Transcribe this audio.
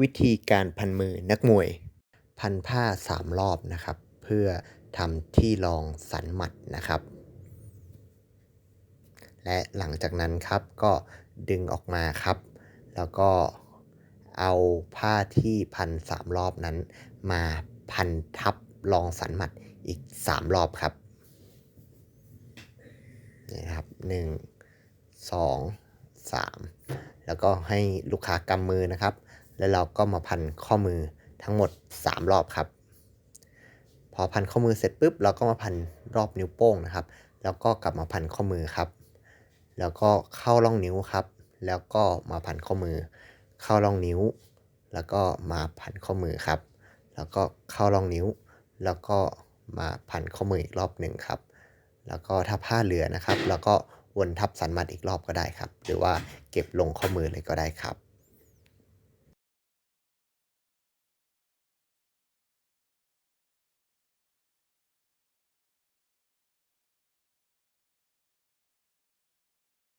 วิธีการพันมือนักมวย พันผ้าสามรอบนะครับ เพื่อทำที่รองสันหมัดนะครับ และหลังจากนั้นครับก็ดึงออกมาครับ แล้วก็เอาผ้าที่พันสามรอบนั้น มาพันทับรองสันหมัดอีกสามรอบครับนี่นะครับหนึ่งสองสามแล้วก็ให้ลูกค้ากำมือนะครับ แล้วเราก็มาพันข้อมือทั้งหมด 3 รอบครับ พอพันข้อมือเสร็จปุ๊บเราก็มาพันรอบนิ้วโป้งนะครับ แล้วก็กลับมาพันข้อมือครับ แล้วก็เข้าร่องนิ้วครับ แล้วก็มาพันข้อมือ เข้าร่องนิ้ว แล้วก็มาพันข้อมือครับ แล้วก็เข้าร่องนิ้ว แล้วก็มาพันข้อมืออีกรอบหนึ่งครับ แล้วก็ถ้าผ้าเหลือนะครับ แล้วก็วนทับสันมัดอีกรอบก็ได้ครับ หรือว่าเก็บลงข้อมือเลยก็ได้ครับ